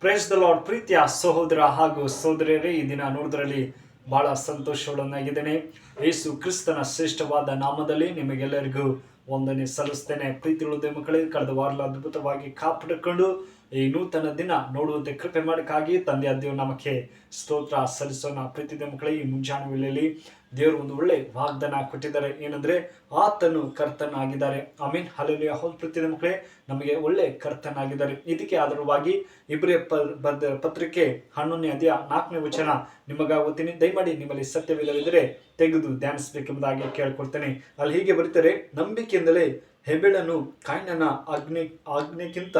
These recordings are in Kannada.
ಪ್ರೇಸ್ ದ ಲಾರ್ಡ್ ಪ್ರೀತಿಯ ಸಹೋದರ ಹಾಗೂ ಸಹೋದರಿಯರೇ, ಈ ದಿನ ನೋಡಿದ್ರಲ್ಲಿ ಬಹಳ ಸಂತೋಷವನ್ನಾಗಿದ್ದೇನೆ. ಯೇಸು ಕ್ರಿಸ್ತನ ಶ್ರೇಷ್ಠವಾದ ನಾಮದಲ್ಲಿ ನಿಮಗೆಲ್ಲರಿಗೂ ಒಂದನೇ ಸಲ್ಲಿಸ್ತೇನೆ. ಪ್ರೀತಿ ಉಳಿದ ಮಕ್ಕಳಿಗೆ ಕಳೆದ ವಾರ ಅದ್ಭುತವಾಗಿ ಕಾಪಾಡಿಕೊಂಡು ಈ ನೂತನ ದಿನ ನೋಡುವಂತೆ ಕೃಪೆ ಮಾಡಕ್ಕಾಗಿ ತಂದೆ ದೇವ್ ನಮಗೆ ಸ್ತೋತ್ರ ಸಲ್ಲಿಸೋಣ. ಪ್ರೀತಿದ ಮಕ್ಕಳೇ, ಈ ಮುಂಜಾನೆ ವೇಳೆಯಲ್ಲಿ ದೇವರು ಒಂದು ಒಳ್ಳೆ ವಾಗ್ದಾನ ಕೊಟ್ಟಿದ್ದಾರೆ. ಏನಂದ್ರೆ, ಆತನು ಕರ್ತನಾಗಿದ್ದಾರೆ. ಮೀನ್ ಹಲಲಿಯ ಹೌದು ಪ್ರೀತಿದ ಮಕ್ಕಳೇ, ನಮಗೆ ಒಳ್ಳೆ ಕರ್ತನಾಗಿದ್ದಾರೆ. ಇದಕ್ಕೆ ಆಧಾರವಾಗಿ ಇಬ್ಬರೇ ಬರೆದ ಪತ್ರಿಕೆ ಹನ್ನೊಂದನೇ ಅಧ್ಯಾಯ ನಾಲ್ಕನೇ ವಚನ ನಿಮಗಾಗುತ್ತೀನಿ. ದಯಮಾಡಿ ನಿಮ್ಮಲ್ಲಿ ಸತ್ಯವಿಲ್ಲವಿದ್ದರೆ ತೆಗೆದು ಧ್ಯಾನಿಸಬೇಕೆಂಬುದಾಗಿ ಕೇಳ್ಕೊಳ್ತೇನೆ. ಅಲ್ಲಿ ಹೀಗೆ ಬರೀತಾರೆ, ನಂಬಿಕೆಯಿಂದಲೇ ಹೆಬೆಳನು ಕಾಯ್ನನ ಅಗ್ನಿ ಆಜ್ಞೆಗಿಂತ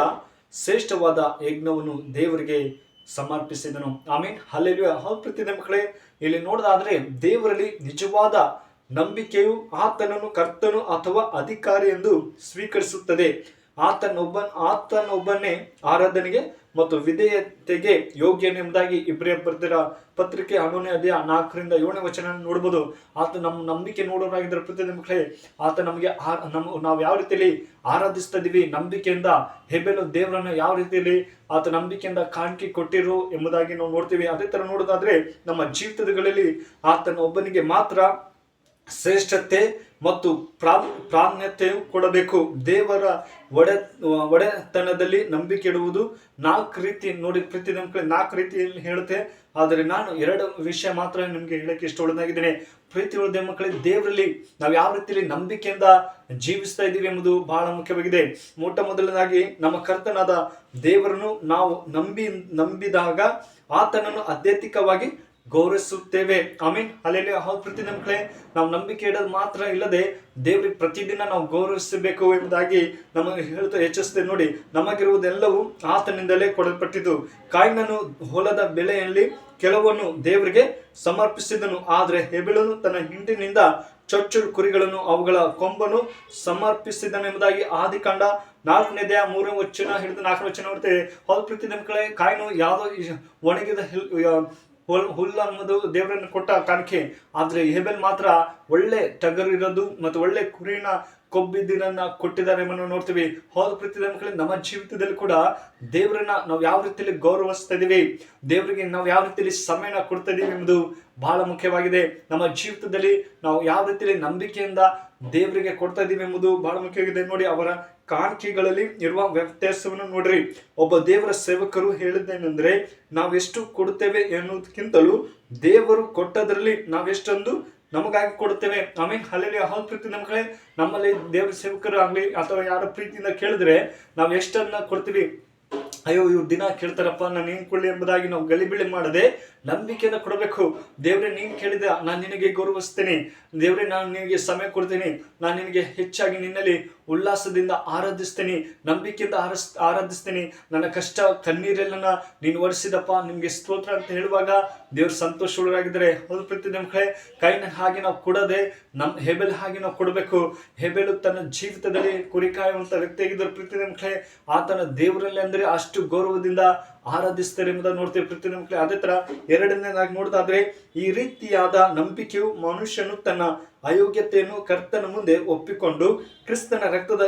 ಶ್ರೇಷ್ಠವಾದ ಯಜ್ಞವನ್ನು ದೇವರಿಗೆ ಸಮರ್ಪಿಸಿದನು. ಐ ಮೀನ್ ಹೌದು ಪ್ರತಿ ಮಕ್ಕಳೇ, ಇಲ್ಲಿ ನೋಡೋದಾದ್ರೆ ದೇವರಲ್ಲಿ ನಿಜವಾದ ನಂಬಿಕೆಯು ಆತನನ್ನು ಕರ್ತನು ಅಥವಾ ಅಧಿಕಾರಿ ಎಂದು ಸ್ವೀಕರಿಸುತ್ತದೆ. ಆತನೊಬ್ಬ ಆತನೊಬ್ಬನೇ ಆರಾಧನೆಗೆ ಮತ್ತು ವಿಧೇಯತೆಗೆ ಯೋಗ್ಯನೆಂಬುದಾಗಿ ಇಬ್ರಿಯ ಬರೆದಿರ ಪತ್ರಿಕೆ ಹನ್ನೊಂದನೇ ಅದೇ ನಾಲ್ಕರಿಂದ ಏಳನೇ ವಚನ ನೋಡ್ಬೋದು. ಆತ ನಮ್ಮ ನಂಬಿಕೆ ನೋಡೋರಾಗಿದ್ದರೆ ಪ್ರತಿ ಮಕ್ಕಳೇ, ಆತ ನಮಗೆ ನಮ್ಮ ನಾವು ಯಾವ ರೀತಿಯಲ್ಲಿ ಆರಾಧಿಸ್ತಾ ಇದೀವಿ ನಂಬಿಕೆಯಿಂದ ಹೆಬ್ಬೆಲು ದೇವರನ್ನ ಯಾವ ರೀತಿಯಲ್ಲಿ ಆತ ನಂಬಿಕೆಯಿಂದ ಕಾಣಿಕೆ ಕೊಟ್ಟಿರು ಎಂಬುದಾಗಿ ನಾವು ನೋಡ್ತೀವಿ. ಅದೇ ತರ ನೋಡೋದಾದ್ರೆ ನಮ್ಮ ಜೀವಿತಗಳಲ್ಲಿ ಆತನ ಒಬ್ಬನಿಗೆ ಮಾತ್ರ ಶ್ರೇಷ್ಠತೆ ಮತ್ತು ಪ್ರಾ ಪ್ರಾಧಾನ್ಯತೆಯು ಕೊಡಬೇಕು. ದೇವರ ಒಡೆ, ಒಡೆತನದಲ್ಲಿ ನಂಬಿಕೆ ಇಡುವುದು. ನಾಲ್ಕು ರೀತಿ ನೋಡಿ ಪ್ರೀತಿ ಕಡೆ ನಾಲ್ಕು ರೀತಿಯಲ್ಲಿ ಹೇಳುತ್ತೆ. ಆದರೆ ನಾನು ಎರಡು ವಿಷಯ ಮಾತ್ರ ನಿಮಗೆ ಹೇಳಕ್ಕೆ ಇಷ್ಟೊಳ್ಳದಾಗಿದ್ದೇನೆ ಪ್ರೀತಿ ಉಳಿದ ಮಕ್ಕಳಿಗೆ ದೇವರಲ್ಲಿ ನಾವು ಯಾವ ರೀತಿಯಲ್ಲಿ ನಂಬಿಕೆಯಿಂದ ಜೀವಿಸ್ತಾ ಇದ್ದೀವಿ ಎಂಬುದು ಬಹಳ ಮುಖ್ಯವಾಗಿದೆ. ಮೊಟ್ಟ ಮೊದಲನೇದಾಗಿ ನಮ್ಮ ಕರ್ತನಾದ ದೇವರನ್ನು ನಾವು ನಂಬಿ, ನಂಬಿದಾಗ ಆತನನ್ನು ಅತ್ಯಧಿಕವಾಗಿ ಗೌರವಿಸುತ್ತೇವೆ. ಐ ಅಲ್ಲೆಲ್ಲಿ ಹೌದು ಪ್ರತಿ ಮಕ್ಕಳೇ ನಾವು ನಂಬಿಕೆ ಇಡೋದು ಮಾತ್ರ ಇಲ್ಲದೆ ದೇವ್ರಿಗೆ ಪ್ರತಿದಿನ ನಾವು ಗೌರವಿಸಬೇಕು ಎಂಬುದಾಗಿ ನಮಗೆ ಹೇಳ್ತಾ ಹೆಚ್ಚಿಸ್ತೇವೆ ನೋಡಿ, ನಮಗಿರುವುದೆಲ್ಲವೂ ಆತನಿಂದಲೇ ಕೊಡಲ್ಪಟ್ಟಿದ್ದು. ಕಾಯಿನನು ಹೊಲದ ಬೆಳೆಯಲ್ಲಿ ಕೆಲವನ್ನು ದೇವರಿಗೆ ಸಮರ್ಪಿಸಿದನು, ಆದರೆ ಹೆಬೆಳನು ತನ್ನ ಹಿಂಡಿನಿಂದ ಚೊಚ್ಚು ಕುರಿಗಳನ್ನು ಅವುಗಳ ಕೊಂಬನು ಸಮರ್ಪಿಸಿದನೆಂಬುದಾಗಿ ಆದಿಕಾಂಡ ನಾಲ್ಕನೇದೇ ಮೂರನೇ ವಚನ, ಹಿಡಿದು ನಾಲ್ಕನೇ ವಚನ ನೋಡ್ತೇವೆ. ಹೊಲ ಪ್ರತಿ ಮಕ್ಕಳೇ ಕಾಯಿನು ಯಾವುದೋ ಒಣಗಿದ ಹಿಲ್ ಹುಲ್ ಹುಲ್ಲು ಅನ್ನೋದು ದೇವರನ್ನು ಕೊಟ್ಟ ಕಾಣಿಕೆ. ಆದ್ರೆ ಹೆಬೆಲ್ ಮಾತ್ರ ಒಳ್ಳೆ ಟಗರು ಇರೋದು ಮತ್ತು ಒಳ್ಳೆ ಕುರಿನ ಕೊಬ್ಬಿದ್ದಿನನ್ನ ಕೊಟ್ಟಿದ್ದಾರೆ ಎಂಬ ನೋಡ್ತೀವಿ. ಹೌದು ಪ್ರತಿ ದಿನಗಳಲ್ಲಿ ನಮ್ಮ ಜೀವಿತದಲ್ಲಿ ಕೂಡ ದೇವರನ್ನ ನಾವು ಯಾವ ರೀತಿಯಲ್ಲಿ ಗೌರವಿಸ್ತಾ ಇದೀವಿ, ದೇವರಿಗೆ ನಾವು ಯಾವ ರೀತಿಯಲ್ಲಿ ಸಮಯನ ಕೊಡ್ತಾ ಇದೀವಿ ಎಂಬುದು ಬಹಳ ಮುಖ್ಯವಾಗಿದೆ. ನಮ್ಮ ಜೀವಿತದಲ್ಲಿ ನಾವು ಯಾವ ರೀತಿಯಲ್ಲಿ ನಂಬಿಕೆಯಿಂದ ದೇವರಿಗೆ ಕೊಡ್ತಾ ಇದೀವಿ ಎಂಬುದು ಬಹಳ ಮುಖ್ಯವಾಗಿದೆ. ನೋಡಿ ಅವರ ಕಾಣಿಕೆಗಳಲ್ಲಿ ಇರುವ ವ್ಯತ್ಯಾಸವನ್ನು ನೋಡ್ರಿ. ಒಬ್ಬ ದೇವರ ಸೇವಕರು ಹೇಳಿದ್ದೇನೆಂದ್ರೆ, ನಾವೆಷ್ಟು ಕೊಡುತ್ತೇವೆ ಎನ್ನುವುದಕ್ಕಿಂತಲೂ ದೇವರು ಕೊಟ್ಟದರಲ್ಲಿ ನಾವೆಷ್ಟೊಂದು ನಮಗಾಗಿ ಕೊಡುತ್ತೇವೆ. ಆಮೇಲೆ ಅಲ್ಲಲ್ಲಿ ಹೌದು ಪ್ರೀತಿ ನಮ್ಮ ನಮ್ಮಲ್ಲಿ ದೇವರ ಸೇವಕರು ಆಗಲಿ ಅಥವಾ ಯಾರ ಪ್ರೀತಿಯಿಂದ ಕೇಳಿದ್ರೆ, ನಾವು ಎಷ್ಟನ್ನ ಕೊಡ್ತೀವಿ? ಅಯ್ಯೋ, ಇವ್ರು ದಿನ ಕೇಳ್ತಾರಪ್ಪ ನಾನು ಏನ್ ಕೊಡ್ಲಿ ಎಂಬುದಾಗಿ ನಾವು ಗಲಿಬಿಳಿ ಮಾಡದೆ ನಂಬಿಕೆಯನ್ನ ಕೊಡಬೇಕು. ದೇವ್ರೆ, ನೀನ್ ಕೇಳಿದ, ನಾನು ನಿನಗೆ ಗೌರವಿಸ್ತೇನೆ. ದೇವ್ರೆ, ನಾನು ನಿನಗೆ ಸಮಯ ಕೊಡ್ತೀನಿ. ನಾನು ನಿನಗೆ ಹೆಚ್ಚಾಗಿ ನಿನ್ನಲ್ಲಿ ಉಲ್ಲಾಸದಿಂದ ಆರಾಧಿಸ್ತೀನಿ, ನಂಬಿಕೆಯಿಂದ ಆರಸ್, ಆರಾಧಿಸ್ತೀನಿ. ನನ್ನ ಕಷ್ಟ ಕಣ್ಣೀರೆಲ್ಲನ ನೀನು ಒರೆಸಿದಪ್ಪ. ನಿಮ್ಗೆ ಸ್ತೋತ್ರ ಅಂತ ಹೇಳುವಾಗ ದೇವ್ರು ಸಂತೋಷ ಹೌದು ಪ್ರತಿ ನಮ್ಮ ಕಡೆ ಕೈನ ಹಾಗೆ ನಾವು ಕೊಡದೆ ನಮ್ಮ ಹೆಬೆಲ್ ಹಾಗೆ ನಾವು ಕೊಡಬೇಕು. ಹೆಬೆಲು ತನ್ನ ಜೀವಿತದಲ್ಲಿ ಕುರಿ ಕಾಯುವಂತ ವ್ಯಕ್ತಿಯಾಗಿದ್ದರು ಪ್ರತಿ ನಮ್ಮ ಕಡೆ ಆತನ ದೇವರಲ್ಲಿ ಅಂದರೆ ಅಷ್ಟು ಗೌರವದಿಂದ ಆರಾಧಿಸ್ತಾರೆ ಎಂಬುದನ್ನು ನೋಡ್ತೇವೆ ಪ್ರತಿ ನಮ್ಮ ಅದೇ ತರ ಎರಡನೇದಾಗಿ ನೋಡೋದಾದ್ರೆ ಈ ರೀತಿಯಾದ ನಂಬಿಕೆಯು ಮನುಷ್ಯನು ತನ್ನ ಅಯೋಗ್ಯತೆಯನ್ನು ಕರ್ತನ ಮುಂದೆ ಒಪ್ಪಿಕೊಂಡು ಕ್ರಿಸ್ತನ ರಕ್ತದ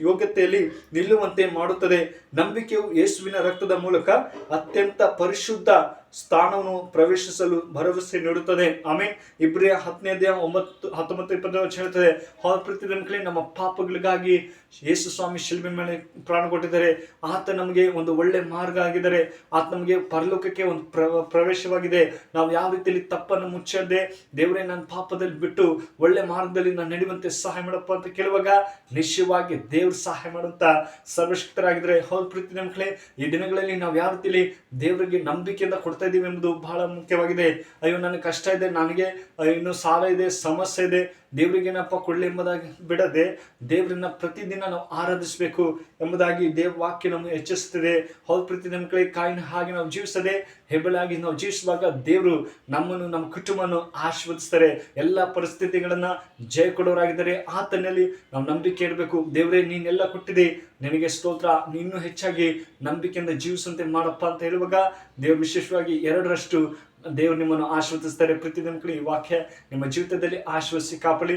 ಯೋಗ್ಯತೆಯಲ್ಲಿ ನಿಲ್ಲುವಂತೆ ಮಾಡುತ್ತದೆ. ನಂಬಿಕೆಯು ಯೇಸುವಿನ ರಕ್ತದ ಮೂಲಕ ಅತ್ಯಂತ ಪರಿಶುದ್ಧ ಸ್ಥಾನವನ್ನು ಪ್ರವೇಶಿಸಲು ಭರವಸೆ ನೀಡುತ್ತದೆ. ಆಮೇಲೆ ಇಬ್ರಿಯ ಹತ್ತನೇ ದೇಹ ಒಂಬತ್ತು, ಹತ್ತೊಂಬತ್ತು ಇಪ್ಪತ್ತು ವಚನ ಹೇಳ್ತದೆ ಪ್ರತಿ ನಮ್ಮ ಪಾಪಗಳಿಗಾಗಿ ಯೇಸು ಸ್ವಾಮಿ ಶಿಲ್ಮೆ ಮೇಲೆ ಪ್ರಾಣ ಕೊಟ್ಟಿದ್ದಾರೆ. ಆತ ನಮಗೆ ಒಂದು ಒಳ್ಳೆ ಮಾರ್ಗ ಆಗಿದ್ದಾರೆ. ಆತ ನಮಗೆ ಪರಲೋಕಕ್ಕೆ ಒಂದು ಪ್ರ, ಪ್ರವೇಶವಾಗಿದೆ. ನಾವು ಯಾವ ರೀತಿಯಲ್ಲಿ ತಪ್ಪನ್ನು ಮುಚ್ಚದೆ ದೇವರೇ, ನನ್ನ ಪಾಪದಲ್ಲಿ ಬಿಟ್ಟು ಒಳ್ಳೆ ಮಾರ್ಗದಲ್ಲಿ ನಾನು ನಡೆಯುವಂತೆ ಸಹಾಯ ಮಾಡಪ್ಪ ಅಂತ ಕೇಳುವಾಗ ನಿಶ್ಚಯವಾಗಿ ದೇವ್ರ ಸಹಾಯ ಮಾಡುವಂತ ಸರ್ವಶಕ್ತರಾಗಿದ್ದಾರೆ ಹೌದು ಪ್ರೀತಿ ಮಕ್ಕಳೇ, ಈ ದಿನಗಳಲ್ಲಿ ನಾವು ಯಾವ ರೀತಿಯಲ್ಲಿ ದೇವರಿಗೆ ನಂಬಿಕೆಯಿಂದ ಕೊಡ್ತಾ ಇದ್ದೀವಿ ಎಂಬುದು ಬಹಳ ಮುಖ್ಯವಾಗಿದೆ. ಅಯ್ಯೋ ನನಗೆ ಕಷ್ಟ ಇದೆ, ನನಗೆ ಇನ್ನು ಸಾಲ ಇದೆ, ಸಮಸ್ಯೆ ಇದೆ. ದೇವರಿಗೇನಪ್ಪ ಕೊಡ್ಲಿ ಎಂಬುದಾಗಿ ಬಿಡದೆ ದೇವರನ್ನ ಪ್ರತಿದಿನ ನಾವು ಆರಾಧಿಸಬೇಕು ಎಂಬುದಾಗಿ ದೇವ ವಾಕ್ಯ ನಮಗೆ ಹೆಚ್ಚಿಸುತ್ತದೆ ಹೌದು ಪ್ರತಿ ನಮ್ಮ ಕಾಯಿನ ಹಾಗೆ ನಾವು ಜೀವಿಸದೆ ಹೆಬ್ಬಳಾಗಿ ನಾವು ಜೀವಿಸುವಾಗ ದೇವರು ನಮ್ಮನ್ನು, ನಮ್ಮ ಕುಟುಂಬವನ್ನು ಆಶೀರ್ವದಿಸ್ತಾರೆ. ಎಲ್ಲ ಪರಿಸ್ಥಿತಿಗಳನ್ನು ಜಯ ಕೊಡೋರಾಗಿದ್ದಾರೆ. ಆತನಲ್ಲಿ ನಾವು ನಂಬಿಕೆ ಇಡಬೇಕು. ದೇವರೇ, ನೀನೆಲ್ಲ ಕೊಟ್ಟಿದೆ. ನಿನಗೆ ಸ್ತೋತ್ರ. ನೀನು ಹೆಚ್ಚಾಗಿ ನಂಬಿಕೆಯಿಂದ ಜೀವಿಸುವಂತೆ ಮಾಡಪ್ಪ ಅಂತ ಹೇಳುವಾಗ ದೇವರು ವಿಶೇಷವಾಗಿ ಎರಡರಷ್ಟು ದೇವರು ನಿಮ್ಮನ್ನು ಆಶೀರ್ವದಿಸ್ತಾರೆ ಪ್ರತಿ ಮಕ್ಕಳು ಈ ವಾಕ್ಯ ನಿಮ್ಮ ಜೀವಿತದಲ್ಲಿ ಆಶ್ವಸಿ ಕಾಪಲಿ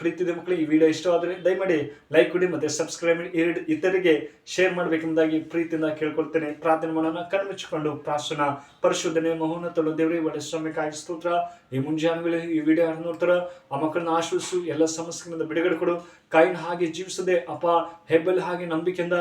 ಪ್ರೀತಿದ ಮಕ್ಕಳು, ಈ ವಿಡಿಯೋ ಇಷ್ಟವಾದರೆ ದಯಮಾಡಿ ಲೈಕ್ ಕೊಡಿ ಮತ್ತು ಸಬ್ಸ್ಕ್ರೈಬ್ ಮಾಡಿ. ಇತರಿಗೆ ಶೇರ್ ಮಾಡಬೇಕೆಂಬುದಾಗಿ ಪ್ರೀತಿಯಿಂದ ಕೇಳ್ಕೊಳ್ತೇನೆ. ಪ್ರಾರ್ಥನೆ ಮಾಡೋಣ. ಕಣ್ಮುಚ್ಚಿಕೊಂಡು ಪ್ರಾರ್ಥನಾ. ಪರಿಶೋಧನೆ ತೊಳು ದೇವರೇ, ಒಳ್ಳೆ ಕಾಯಿ ಸ್ತೋತ್ರ. ಈ ಮುಂಜಾನೆ ವೇಳೆ ಈ ವಿಡಿಯೋ ನೋಡ್ತಾರ, ಆ ಮಕ್ಕಳನ್ನ ಆಶ್ರಯಿಸು. ಎಲ್ಲ ಸಮಸ್ಯೆಗಳಿಂದ ಬಿಡುಗಡೆ ಕೊಡು. ಕಾಯಿನ ಹಾಗೆ ಜೀವಿಸದೆ, ಅಪ್ಪ, ಹೆಬ್ಬಲ್ ಹಾಗೆ ನಂಬಿಕೆಯಿಂದ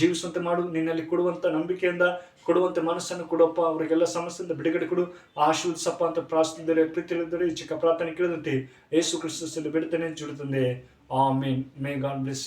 ಜೀವಿಸುವಂತೆ ಮಾಡು. ನಿನ್ನಲ್ಲಿ ಕೊಡುವಂತ ನಂಬಿಕೆಯಿಂದ, ಕೊಡುವಂತೆ ಮನಸ್ಸನ್ನು ಕೊಡಪ್ಪ. ಅವರಿಗೆಲ್ಲ ಸಮಸ್ಯೆಯಿಂದ ಬಿಡುಗಡೆ ಕೊಡು. ಆಶೀರ್ವದಿಸಪ್ಪ ಅಂತ ಪ್ರಾರ್ಥಿಸಿದರೆ ಪ್ರೀತಿಯಿಂದ ಚಿಕ್ಕ ಪ್ರಾರ್ಥನೆ ಕೇಳಿದಂತೆ ಯೇಸು ಕ್ರಿಸ್ತಲ್ಲಿ నుంచి చుడుతుంది ఆ మీన్ మే గాడ్ బ్లెస్